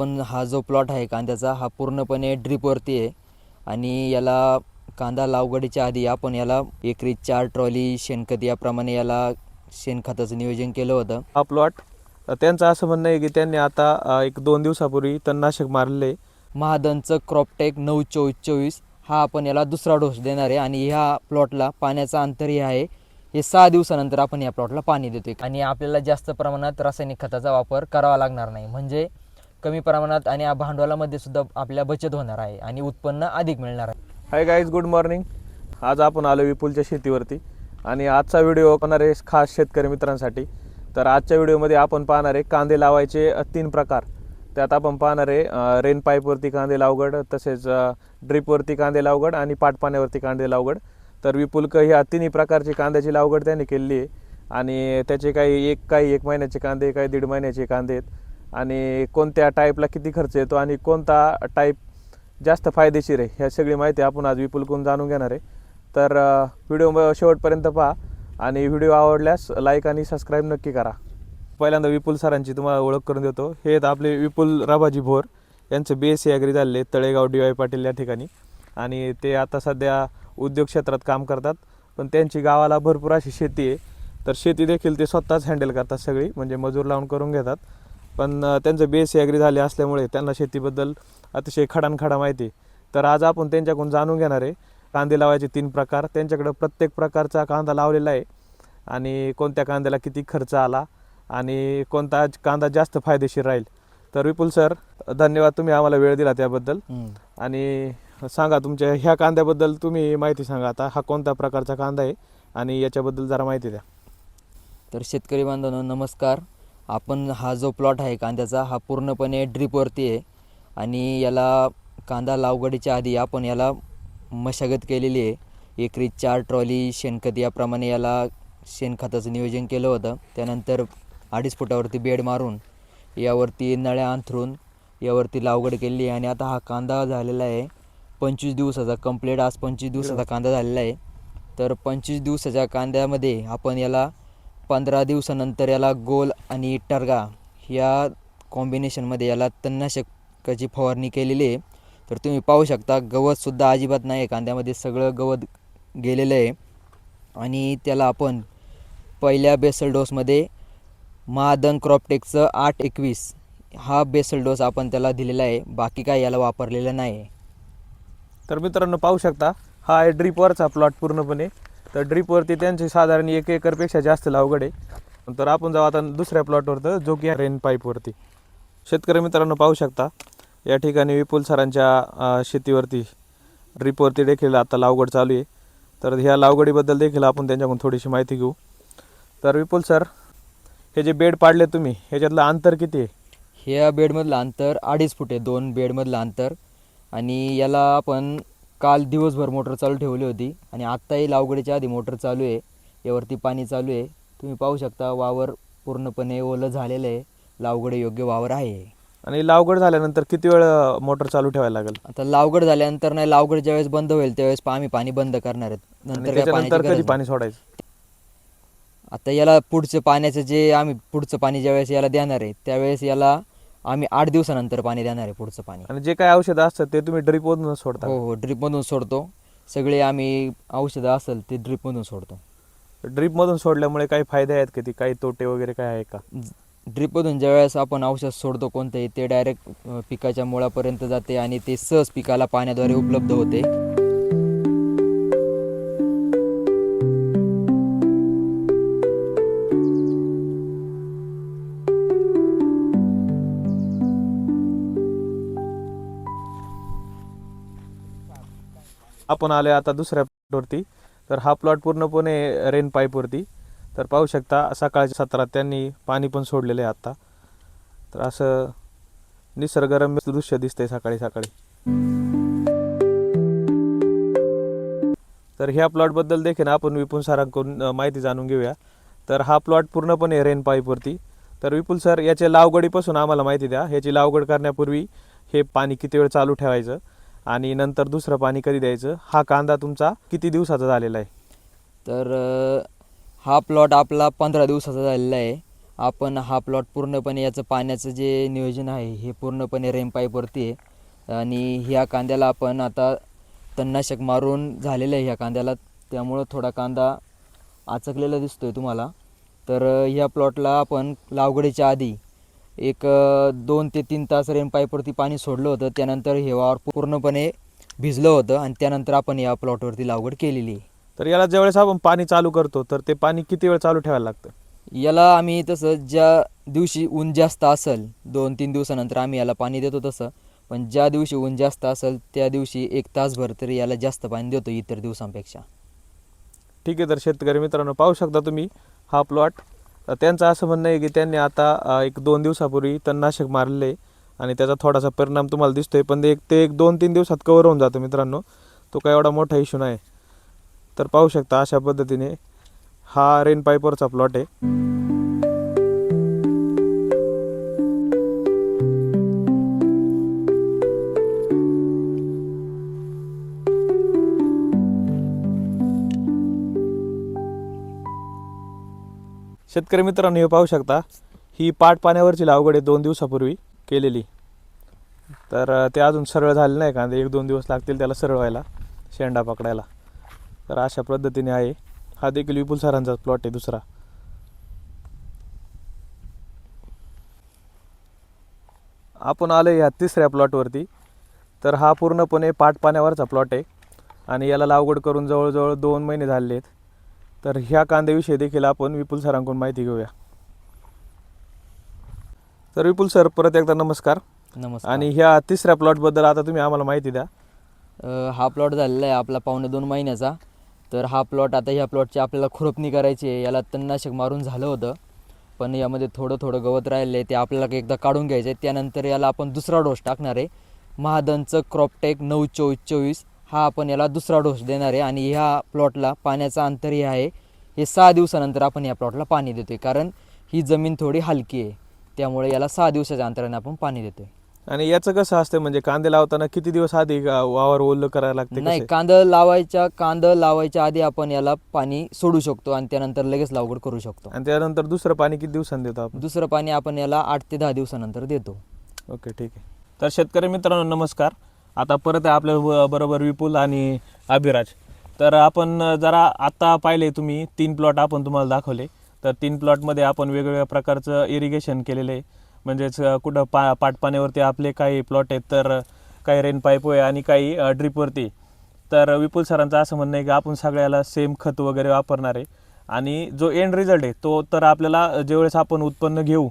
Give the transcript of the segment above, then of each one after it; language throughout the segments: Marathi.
आपण हा जो प्लॉट आहे कांद्याचा हा पूर्णपणे ड्रीपवरती आहे. आणि याला कांदा लागवडीच्या आधी आपण याला एकरी चार ट्रॉली शेणखत याप्रमाणे याला शेणखताचं नियोजन केलं होतं. हा प्लॉट त्यांचं असं म्हणणं आहे की त्यांनी आता एक दोन दिवसापूर्वी तणनाशक मारले महादनचं क्रॉपटेक नऊ चोवीस चोवीस हा आपण याला दुसरा डोस देणार आहे. आणि ह्या प्लॉटला पाण्याचं अंतर हे आहे. हे सहा दिवसानंतर आपण या प्लॉटला पाणी देतोय. आणि आपल्याला जास्त प्रमाणात रासायनिक खताचा वापर करावा लागणार नाही. म्हणजे कमी प्रमाणात आणि या भांडवलामध्ये सुद्धा आपल्या बचत होणार आहे आणि उत्पन्न अधिक मिळणार आहे. हाय गाईज गुड मॉर्निंग आज आपण आलो विपुलच्या शेतीवरती आणि आजचा व्हिडिओ होणार आहे खास शेतकरी मित्रांसाठी. तर आजच्या व्हिडिओमध्ये आपण पाहणार आहे कांदे लावायचे तीन प्रकार. त्यात आपण पाहणार आहे रेन पाईपवरती कांदे लावगड तसेच ड्रीपवरती कांदे लावगड आणि पाटपाण्यावरती कांदे लावगड. तर विपुलक ह्या तिन्ही प्रकारची कांद्याची लावगड त्यांनी केलेली आहे. आणि त्याचे काही एक काही एक महिन्याचे कांदे काही दीड महिन्याचे कांदे आहेत. आणि कोणत्या टाईपला किती खर्च येतो आणि कोणता टाईप जास्त फायदेशीर आहे ह्या सगळी माहिती आपण आज विपुलकडून जाणून घेणार आहे. तर व्हिडिओ शेवटपर्यंत पहा आणि व्हिडिओ आवडल्यास लाईक आणि सबस्क्राईब नक्की करा. पहिल्यांदा विपुल सरांची तुम्हाला ओळख करून देतो. हे आपले विपुल राभाजी भोर. यांचं बी एस सी ॲग्री झाले तळेगाव डी वाय पाटील या ठिकाणी. आणि ते आता सध्या उद्योग क्षेत्रात काम करतात. पण त्यांची गावाला भरपूर अशी शेती आहे. तर शेती देखील ते स्वतःच हँडल करतात सगळी. म्हणजे मजूर लावून करून घेतात. पण त्यांचं बी एस सी ॲग्री झाले असल्यामुळे त्यांना शेतीबद्दल अतिशय खडानखडा माहिती आहे. तर आज आपण त्यांच्याकडून जाणून घेणार आहे. कांदे लावायचे तीन प्रकार. त्यांच्याकडं प्रत्येक प्रकारचा कांदा लावलेला आहे. आणि कोणत्या कांद्याला किती खर्च आला आणि कोणता कांदा जास्त फायदेशीर राहील. तर विपुल सर धन्यवाद तुम्ही आम्हाला वेळ दिला त्याबद्दल. आणि सांगा तुमच्या ह्या कांद्याबद्दल तुम्ही माहिती सांगा आता. हा कोणत्या प्रकारचा कांदा आहे? आणि याच्याबद्दल जरा माहिती द्या. तर शेतकरी बांधवांनो नमस्कार. आपण हा जो प्लॉट आहे कांद्याचा हा पूर्णपणे ड्रीपवरती आहे. आणि याला कांदा लागवडीच्या आधी आपण याला मशागत केलेली आहे. एकरी चार ट्रॉली शेणखत याप्रमाणे याला शेणखताचं नियोजन केलं होतं. त्यानंतर अडीच फुटावरती बेड मारून यावरती नळ्या अंथरून यावरती लागवड केलेली आहे. आणि आता हा कांदा झालेला आहे. पंचवीस दिवसाचा कंप्लीट आज पंचवीस दिवसाचा कांदा झालेला आहे. तर पंचवीस दिवसाच्या कांद्यामध्ये आपण याला पंधरा दिवसानंतर याला गोल आणि टर्गा या कॉम्बिनेशनमध्ये याला तणनाशकाची फवारणी केलेली आहे. तर तुम्ही पाहू शकता गवतसुद्धा अजिबात नाही आहे कांद्यामध्ये सगळं गवत गेलेलं आहे. आणि त्याला आपण पहिल्या बेसल डोसमध्ये महादन क्रॉपटेकचं आठ एकवीस हा बेसल डोस आपण त्याला दिलेला आहे. बाकी काय याला वापरलेलं नाही तर मित्रांनो पाहू शकता हा आहे ड्रीपवरचा प्लॉट पूर्णपणे तर ड्रीपवरती त्यांची साधारण एक एकरपेक्षा जास्त लावगड आहे. तर आपण जाऊ आता दुसऱ्या प्लॉटवर तर जो की रेन पाईपवरती शेतकरी मित्रांनो पाहू शकता या ठिकाणी विपुल सरांच्या शेतीवरती ड्रीपवरती देखील आता लावगड चालू आहे. तर ह्या लावगडीबद्दल देखील आपण त्यांच्याकडून थोडीशी माहिती घेऊ. तर विपुल सर हे जे बेड पाडले तुम्ही ह्याच्यातलं अंतर किती आहे? ह्या बेडमधलं अंतर अडीच फूट आहे दोन बेडमधलं अंतर. आणि याला आपण काल दिवसभर मोटर चालू ठेवली होती आणि आत्ताही लावगडीच्या आधी मोटर चालू आहे. यावरती पाणी चालू आहे. तुम्ही पाहू शकता वावर पूर्णपणे ओलं झालेलं आहे. लावगड योग्य वावर आहे. आणि लावगड झाल्यानंतर किती वेळ मोटर चालू ठेवायला लागेल? आता लावगड झाल्यानंतर नाही लावगड ज्यावेळेस बंद होईल त्यावेळेस आम्ही पाणी बंद करणार आहेत. आणि नंतर काय पाण्याची त्याच्यानंतर गरज कधी. पाणी सोडायचं? आता याला पुढचं पाण्याचं जे आम्ही पुढचं पाणी ज्यावेळेस याला देणार आहे त्यावेळेस याला आम्ही आठ दिवसानंतर पाणी देणार आहे पुढचं पाणी. आणि जे काही औषधं असतात ते तुम्ही ड्रीपमधूनच सोडता. हो हो ड्रीपमधून सोडतो. सगळे आम्ही औषधं असेल ते ड्रीपमधून सोडतो. ड्रीपमधून सोडल्यामुळे काही फायदे आहेत का ती? काही तोटे वगैरे काय आहे का? ड्रीपमधून ज्यावेळेस आपण औषध सोडतो कोणतंही ते डायरेक्ट पिकाच्या मुळापर्यंत जाते आणि ते सहज पिकाला पाण्याद्वारे उपलब्ध होते. आपण आलो आता दुसऱ्या प्लॉटवरती तर हा प्लॉट पूर्णपणे रेन पाईपवरती तर पाहू शकता सकाळच्या सत्रात त्यांनी पाणी पण सोडलेलं आहे आता. तर असं निसर्गरम्य दृश्य दिसतंय सकाळी सकाळी. तर ह्या प्लॉटबद्दल देखील आपण विपुल सरांकडून माहिती जाणून घेऊया. तर हा प्लॉट पूर्णपणे रेन पाईपवरती तर विपुल सर याच्या लावगडीपासून आम्हाला माहिती द्या. ह्याची लावगड करण्यापूर्वी हे पाणी किती वेळ चालू ठेवायचं? आणि नंतर दुसरं पाणी कधी द्यायचं? हा कांदा तुमचा किती दिवसाचा झालेला आहे? तर हा प्लॉट आपला पंधरा दिवसाचा झालेला आहे. आपण हा प्लॉट पूर्णपणे याचं पाण्याचं जे नियोजन आहे हे पूर्णपणे रेमपाईपवरती आहे. आणि ह्या कांद्याला आपण आता तणनाशक मारून झालेलं आहे ह्या कांद्याला. त्यामुळं थोडा कांदा आचकलेला दिसतो आहे तुम्हाला. तर ह्या प्लॉटला आपण लागवडीच्या आधी एक दोन ते तीन तास रेन पाईपवरती पाणी सोडलं होतं. त्यानंतर हे वावर पूर्णपणे भिजलं होतं आणि त्यानंतर आपण या प्लॉटवरती लागवड केलेली आहे. तर याला ज्यावेळेस आपण पाणी चालू करतो तर ते पाणी किती वेळ चालू ठेवायला लागतं? याला आम्ही तसं ज्या दिवशी ऊन जास्त असेल दोन तीन दिवसानंतर आम्ही याला पाणी देतो तसं. पण ज्या दिवशी ऊन जास्त असेल त्या दिवशी एक तासभर तरी याला जास्त पाणी देतो इतर दिवसांपेक्षा. ठीक आहे तर शेतकरी मित्रांनो पाहू शकता तुम्ही हा प्लॉट त्यांचं असं म्हणणं आहे की त्यांनी आता एक दोन दिवसापूर्वी तणनाशक मारले आणि त्याचा थोडासा परिणाम तुम्हाला दिसतोय पण ते एक ते एक दोन तीन दिवसात कवर होऊन जातो मित्रांनो. तो काय एवढा मोठा इश्यू नाही. तर पाहू शकता अशा पद्धतीने हा रेन पाईपवरचा प्लॉट आहे. शेतकरी मित्रांनो हे पाहू शकता ही पाट पाण्यावरची लागवड आहे दोन दिवसापूर्वी केलेली. तर ते अजून सरळ झाले नाही का? एक दोन दिवस लागतील त्याला सरळ व्हायला शेंडा पकडायला. तर अशा पद्धतीने आहे. हा देखील विपुल सरांचा प्लॉट आहे दुसरा. आपण आलो ह्या तिसऱ्या प्लॉटवरती तर हा पूर्णपणे पाट पाण्यावरचा प्लॉट आहे. आणि याला लागवड करून जवळजवळ दोन महिने झाले आहेत. तर ह्या कांद्याविषयी देखील आपण विपुल सरांकडून माहिती घेऊया. तर विपुल सर परत एकदा नमस्कार. नमस्कार. आणि ह्या तिसऱ्या प्लॉटबद्दल आता तुम्ही आम्हाला माहिती द्या. अ, हा प्लॉट झालेला आहे आपला पावणे दोन महिन्याचा. तर हा प्लॉट आता ह्या प्लॉटची आपल्याला खुरपणी करायची आहे. याला तणनाशक मारून झालं होतं. पण यामध्ये थोडं थोडं गवत राहिलं आहे. ते आपल्याला एकदा काढून घ्यायचं आहे. त्यानंतर याला आपण दुसरा डोस टाकणार आहे. महादनचं क्रॉपटेक नऊ चोवीस चोवीस. हा आपण याला दुसरा डोस देणार आहे आणि ह्या प्लॉटला पाण्याचं अंतर हे आहे. हे सहा दिवसानंतर आपण या प्लॉटला पाणी देतोय कारण ही जमीन थोडी हलकी आहे. त्यामुळे याला सहा दिवसाच्या अंतराने आपण पाणी देतोय. आणि याचं कसं असतं म्हणजे कांदे लावताना किती दिवस आधी वावर ओलं करायला लागते नाही? कांदा लावायच्या कांदा लावायच्या आधी आपण याला पाणी सोडू शकतो आणि त्यानंतर लगेच लागवड करू शकतो. आणि त्यानंतर दुसरं पाणी किती दिवसांनी देतो आपण? दुसरं पाणी आपण याला आठ ते दहा दिवसानंतर देतो. ओके ठीक आहे. तर शेतकरी मित्रांनो नमस्कार. आता परत आहे आपल्या ब- बरोबर विपुल आणि अभिराज. तर आपण जरा आत्ता पाहिले तुम्ही तीन प्लॉट आपण तुम्हाला दाखवले. तर तीन प्लॉटमध्ये आपण वेगवेगळ्या प्रकारचं इरिगेशन केलेलं आहे. म्हणजेच अ, कुठं पा पाटपाण्यावरती आपले काही प्लॉट आहेत तर काही रेन पाईप आहे आणि काही ड्रीपवरती तर विपुल सरांचं असं म्हणणं आहे की आपण सगळ्याला सेम खत वगैरे वापरणार आहे. आणि जो एंड रिझल्ट आहे तो तर आपल्याला ज्यावेळेस आपण उत्पन्न घेऊ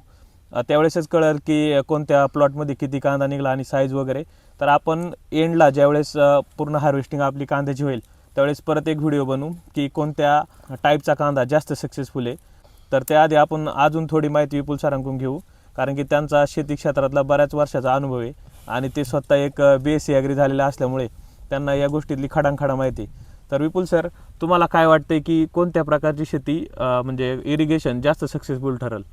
त्यावेळेसच कळेल की कोणत्या प्लॉटमध्ये किती कांदा निघाला आणि साईज वगैरे. तर आपण एंडला ज्यावेळेस पूर्ण हार्वेस्टिंग आपली कांद्याची होईल त्यावेळेस परत एक व्हिडिओ बनवू की कोणत्या टाईपचा कांदा जास्त सक्सेसफुल आहे. तर त्याआधी आपण अजून थोडी माहिती विपुल सरांकडून घेऊ कारण की त्यांचा शेती क्षेत्रातला बऱ्याच वर्षाचा अनुभव आहे आणि ते स्वतः एक बी एस सी ॲग्री झालेला असल्यामुळे त्यांना या गोष्टीतली खडांखडा माहिती आहे. तर विपुल सर तुम्हाला काय वाटतंय की कोणत्या प्रकारची शेती म्हणजे इरिगेशन जास्त सक्सेसफुल ठरेल?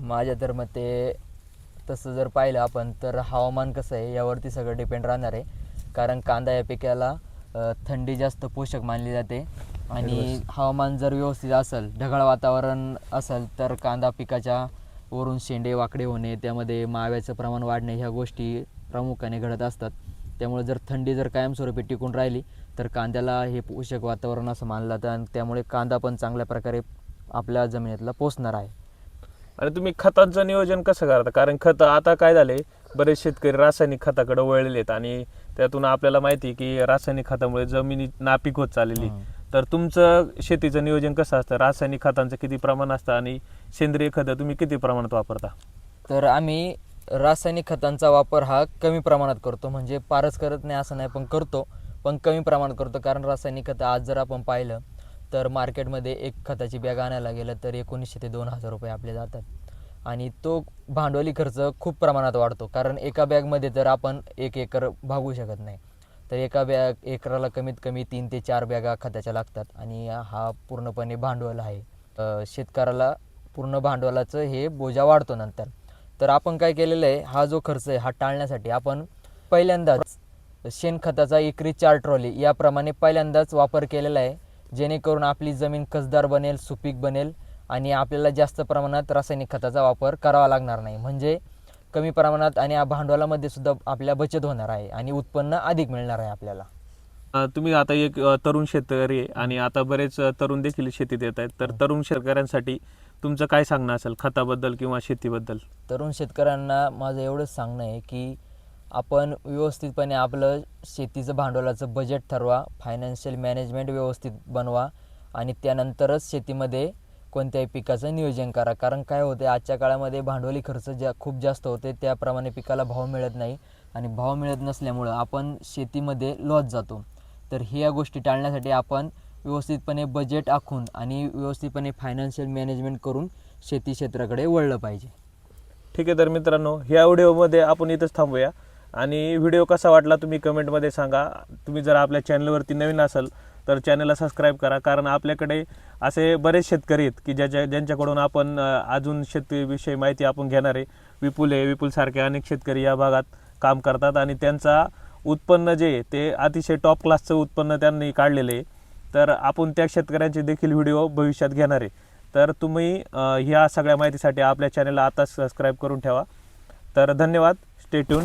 माझ्या तर मते तसं जर पाहिलं आपण तर हवामान कसं आहे यावरती सगळं डिपेंड राहणार आहे. कारण कांदा या पिकाला थंडी जास्त पोषक मानली जाते. आणि हवामान जर व्यवस्थित असेल ढगाळ वातावरण असेल तर कांदा पिकाच्या वरून शेंडे वाकडे होणे त्यामध्ये माव्याचं प्रमाण वाढणे ह्या गोष्टी प्रामुख्याने घडत असतात. त्यामुळे जर थंडी जर कायमस्वरूपी टिकून राहिली तर कांद्याला हे पोषक वातावरण असं मानलं जातं. आणि त्यामुळे कांदा पण चांगल्या प्रकारे आपल्या जमिनीतला पोचणार आहे. आणि तुम्ही खतांचं नियोजन कसं करता? कारण खत आता काय झाले बरेच शेतकरी रासायनिक खताकडे वळलेले आहेत आणि त्यातून आपल्याला माहिती आहे की रासायनिक खतामुळे जमिनी नापीक होत चाललेली. तर तुमचं शेतीचं नियोजन कसं असतं? रासायनिक खतांचं किती प्रमाण असतं आणि सेंद्रिय खतं तुम्ही किती प्रमाणात वापरता? तर आम्ही रासायनिक खतांचा वापर हा कमी प्रमाणात करतो. म्हणजे फारच करत नाही असं नाही पण करतो. पण कमी प्रमाणात करतो. कारण रासायनिक खतं आज जर आपण पाहिलं तर मार्केटमध्ये एक खताची बॅग आणायला गेलं तर एकोणीसशे ते दोन हजार रुपये आपले जातात. आणि तो भांडवली खर्च खूप प्रमाणात वाढतो. कारण एका बॅगमध्ये तर आपण एक एकर भागू शकत नाही. तर एका बॅग एकराला कमीत कमी तीन ते चार बॅगा खताच्या लागतात. आणि हा पूर्णपणे भांडवल आहे. शेतकऱ्याला पूर्ण भांडवलाचं हे बोजा वाढतो नंतर. तर आपण काय केलेलं आहे हा जो खर्च आहे हा टाळण्यासाठी आपण पहिल्यांदाच शेणखताचा एकरी चार ट्रॉली याप्रमाणे पहिल्यांदाच वापर केलेला आहे. जेणेकरून आपली जमीन कसदार बनेल सुपीक बनेल आणि आपल्याला जास्त प्रमाणात रासायनिक खताचा वापर करावा लागणार नाही. म्हणजे कमी प्रमाणात आणि भांडवलामध्ये सुद्धा आपल्या बचत होणार आहे आणि उत्पन्न अधिक मिळणार आहे आपल्याला. तुम्ही आता एक तरुण शेतकरी आणि आता बरेच तरुण देखील शेतीत येत आहेत. तर तरुण शेतकऱ्यांसाठी तुमचं काय सांगणं असेल खताबद्दल किंवा शेतीबद्दल? तरुण शेतकऱ्यांना माझं एवढंच सांगणं आहे की आपण व्यवस्थितपणे आपलं शेतीचं भांडवलाचं बजेट ठरवा फायनान्शियल मॅनेजमेंट व्यवस्थित बनवा आणि त्यानंतरच शेतीमध्ये कोणत्याही पिकाचं नियोजन करा. कारण काय होते आजच्या काळामध्ये भांडवली खर्च ज्या खूप जास्त होते त्याप्रमाणे पिकाला भाव मिळत नाही आणि भाव मिळत नसल्यामुळं आपण शेतीमध्ये लॉस जातो. तर ह्या गोष्टी टाळण्यासाठी आपण व्यवस्थितपणे बजेट आखून आणि व्यवस्थितपणे फायनान्शियल मॅनेजमेंट करून शेती क्षेत्राकडे वळलं पाहिजे. ठीक आहे तर मित्रांनो ह्या व्हिडिओमध्ये आपण इथंच थांबूया. आणि व्हिडिओ कसा वाटला तुम्ही कमेंटमध्ये सांगा. तुम्ही जर आपल्या चॅनलवरती नवीन असाल तर चॅनलला सबस्क्राईब करा. कारण आपल्याकडे असे बरेच शेतकरी आहेत की ज्याच्या ज्यांच्याकडून आपण अजून शेतीविषयी माहिती आपण घेणार आहे. विपुल आहे विपुलसारखे अनेक शेतकरी या भागात काम करतात आणि त्यांचा उत्पन्न जे ते अतिशय टॉप क्लासचं उत्पन्न त्यांनी काढलेलं आहे. तर आपण त्या शेतकऱ्यांचे देखील व्हिडिओ भविष्यात घेणार आहे. तर तुम्ही ह्या सगळ्या माहितीसाठी आपल्या चॅनलला आता सबस्क्राईब करून ठेवा. तर धन्यवाद. Stay tuned